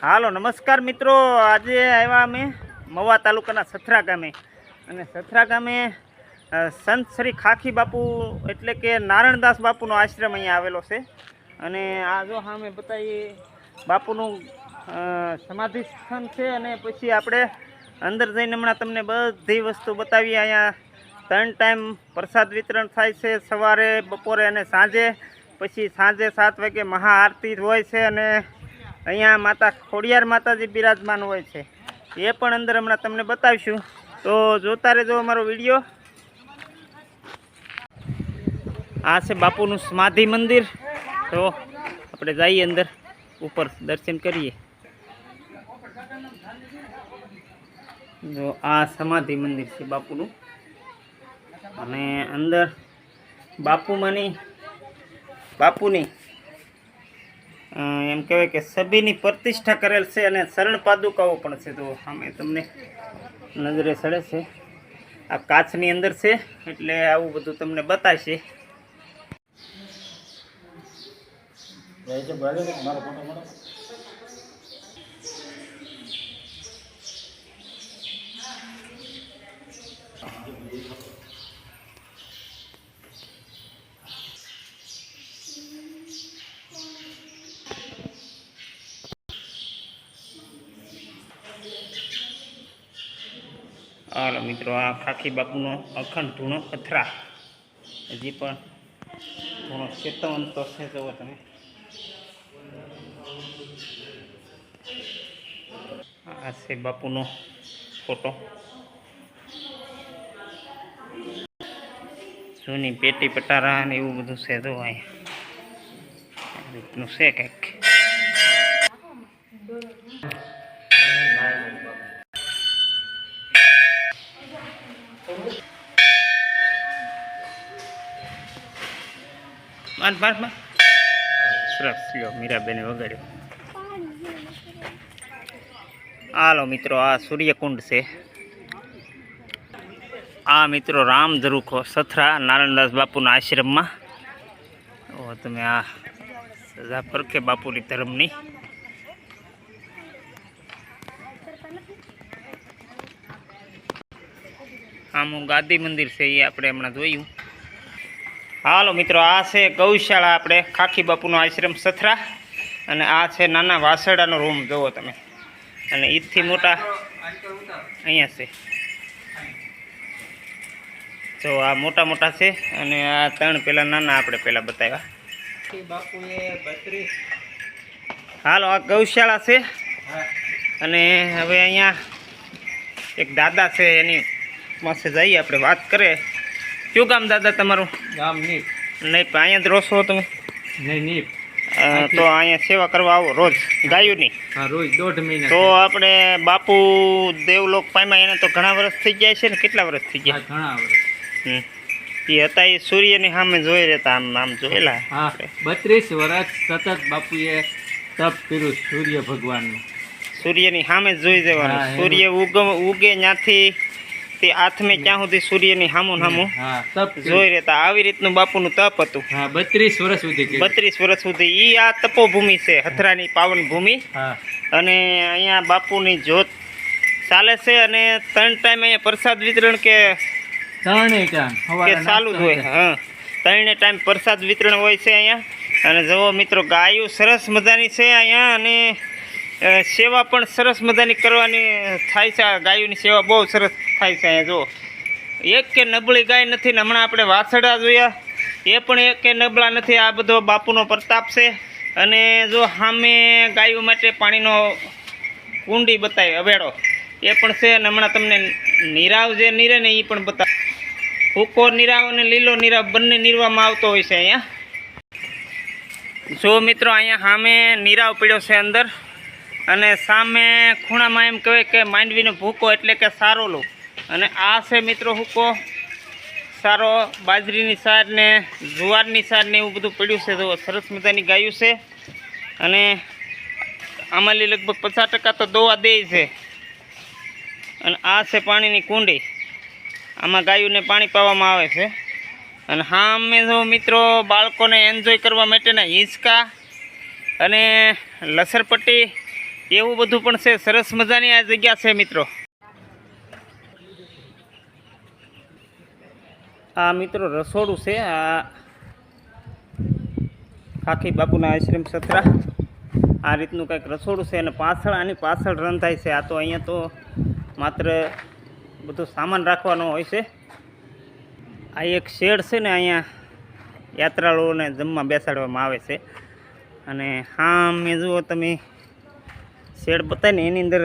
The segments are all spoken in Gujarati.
હાલો, નમસ્કાર મિત્રો. આજે આવ્યા અમે મવા તાલુકાના સથરા ગામે. અને સથરા ગામે સંત શ્રી ખાખી બાપુ એટલે કે નારણદાસ બાપુનો આશ્રમ અહીંયા આવેલો છે. અને આ જો હા મેં બતાવીએ બાપુનું સમાધિ સ્થાન છે અને પછી આપણે અંદર જઈને હમણાં તમને બધી વસ્તુ બતાવીએ. અહીંયા ત્રણ ટાઈમ પ્રસાદ વિતરણ થાય છે સવારે, બપોરે અને સાંજે. પછી સાંજે સાત વાગે મહાઆરતી હોય છે અને અહીંયા માતા ખોડિયાર માતાજી બિરાજમાન હોય છે. એ પણ અંદર હમણાં તમને બતાવીશું. તો જોતા રહેજો અમારો વીડિયો. આ છે બાપુનું સમાધિ મંદિર. તો આપણે જઈએ અંદર ઉપર દર્શન કરીએ. જો આ સમાધિ મંદિર છે બાપુનું. અને અંદર બાપુમાંની બાપુની અ, એમ કહેવાય કે સભીની પ્રતિષ્ઠા કરેલ છે અને શરણ પાદુકાઓ પણ છે. તો અમે તમને નજરે સડે છે. આ કાચની અંદર છે, એટલે આવું બધું તમને બતાવશે. હાલો મિત્રો, આ ખાખી બાપુનો અખંડ ધૂણો અથરા. હજી પણ ધૂણો ચેતવંતો છે જુઓ તમે. આ છે બાપુનો ફોટો. જૂની પેટી પટારા ને એવું બધું છે જો અહીંયા. રીતનું છે કંઈક. બાર પાંચમાં સરસ લ્યો મીરાબેને વગાડ્યો. હાલો મિત્રો, આ સૂર્યકુંડ છે. આ મિત્રો રામ ધરુખો, સથરા નારાયણદાસ બાપુના આશ્રમમાં. ઓ, તમે આ સજા પરખે બાપુની ધર્મની. આમું ગાદી મંદિર છે, એ આપણે હમણાં જોયું. હાલો મિત્રો, આ છે ગૌશાળા આપણે, ખાખી બાપુનો આશ્રમ સથરા. અને આ છે નાના વાસરડાનો રૂમ જુઓ તમે. અને ઈદથી મોટા અહીંયા છે. જો આ મોટા મોટા છે, અને આ ત્રણ પેલા નાના આપણે પેલા બતાવ્યા. હાલો, આ ગૌશાળા છે. અને હવે અહીંયા એક દાદા છે, એની પાસે જઈએ, આપણે વાત કરે કયું ગામ દાદા તમારું? ગામ નીપ. નહીં પણ અહીંયા જ છો તમે? નહીં નીપ. તો અહીંયા સેવા કરવા આવો રોજ ગાયોની? હા રોજ દોઢ મહિના તો આપણે બાપુ દેવલોક પામ્યા એને તો ઘણા વર્ષ થઈ ગયા છે ને કેટલા વર્ષ થઈ ગયા? ઘણા વર્ષ. એ હતા એ સૂર્યની સામે જોઈ રહેતા આમ આમ જોયેલા. હા બત્રીસ વર્ષ સતત બાપુએ તપ કર્યું સૂર્ય ભગવાનનું. સૂર્યની સામે જોઈ જવાનું. સૂર્ય ઉગ ઉગે ત્યાંથી તે આથમે ત્યાં સુધી સૂર્યની હામું હામું જોઈ રહેતા આવી રીતનું બાપુનું તપ હતું. બત્રીસ વર્ષ સુધી. બત્રીસ વર્ષ સુધી. ઈ આ તપોભૂમિ છે હથરાની પાવન ભૂમિ અને અહીંયા બાપુની જ્યોત ચાલે છે અને ત્રણ ટાઈમ અહીંયા પ્રસાદ વિતરણ કે કે ચાલુ જ હોય. હા. ત્રણે ટાઈમ પ્રસાદ વિતરણ હોય છે અહીંયા. અને જુઓ મિત્રો ગાયું સરસ મજાની છે અહીંયા અને સેવા પણ સરસ મજાની કરવાની થાય છે. આ ગાયોની સેવા બહુ સરસ થાય છે. અહીંયા જુઓ એક કે નબળી ગાય નથી ને હમણાં આપણે વાછરડા જોયા. એ પણ એક કે નબળા નથી. આ બધો બાપુનો પ્રતાપ છે. અને જો સામે ગાયો માટે પાણીનો કુંડી બતાવી અવેડો. એ પણ છે અને હમણાં તમને નીરાવ જે નીરે ને એ પણ બતાવ. ભૂકો નીરાવ અને લીલો નીરાવ બંને નીરવામાં આવતો હોય છે અહીંયા. જો મિત્રો, અહીંયા સામે નીરાવ પીડ્યો છે અંદર. અને સામે ખૂણામાં એમ કહેવાય કે માંડવીનો ભૂકો એટલે કે સારોલો. અને આ છે મિત્રો હુકો. સારો બાજરીની સાર ને જુવારની સાર ને એવું બધું પડ્યું છે. તો સરસ મજાની ગાયું છે. અને આમાંલી લગભગ પચાસ ટકા તો દોવા દે છે. અને આ છે પાણીની કુંડી. આમાં ગાયોને પાણી પાવામાં આવે છે. અને હા, અમે જો મિત્રો બાળકોને એન્જોય કરવા માટેના હિંચકા અને લસરપટ્ટી એવું બધું પણ છે, સરસ મજાની આ જગ્યા છે મિત્રો. આ મિત્રો રસોડું છે, આ ખાખી બાપુના આશ્રમ સત્રા. આ રીતનું કંઈક રસોડું છે અને પાછળ, આની પાછળ રન થાય છે. આ તો અહીંયા તો માત્ર બધું સામાન રાખવાનો હોય છે. આ એક શેડ છે ને અહીંયા યાત્રાળુઓને જમવા બેસાડવામાં આવે છે. અને હા, મેં જુઓ તમે શેડ બતાવીને એની અંદર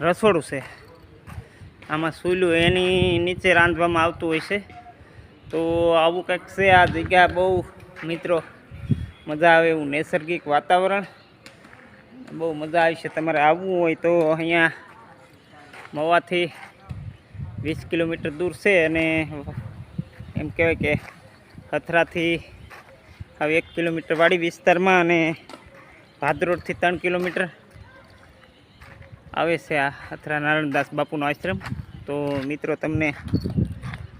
રસોડું છે. આમાં સૂલું એની નીચે રાંધવામાં આવતું હોય છે. તો આવું કંઈક છે, આ જગ્યા બહુ મિત્રો મજા આવે એવું નૈસર્ગિક વાતાવરણ. બહુ મજા આવી છે, તમારે આવવું હોય તો અહીંયા મવાથી વીસ કિલોમીટર દૂર છે અને એમ કહેવાય કે હથરાથી હવે એક કિલોમીટર વાડી વિસ્તારમાં અને ભાદરોડથી ત્રણ કિલોમીટર આવે છે આ અથરા નારાયણદાસ બાપુનો આશ્રમ. તો મિત્રો, તમને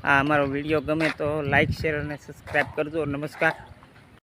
આ અમારો વીડિયો ગમે તો લાઇક શેર અને સબસ્ક્રાઈબ કરજો. નમસ્કાર.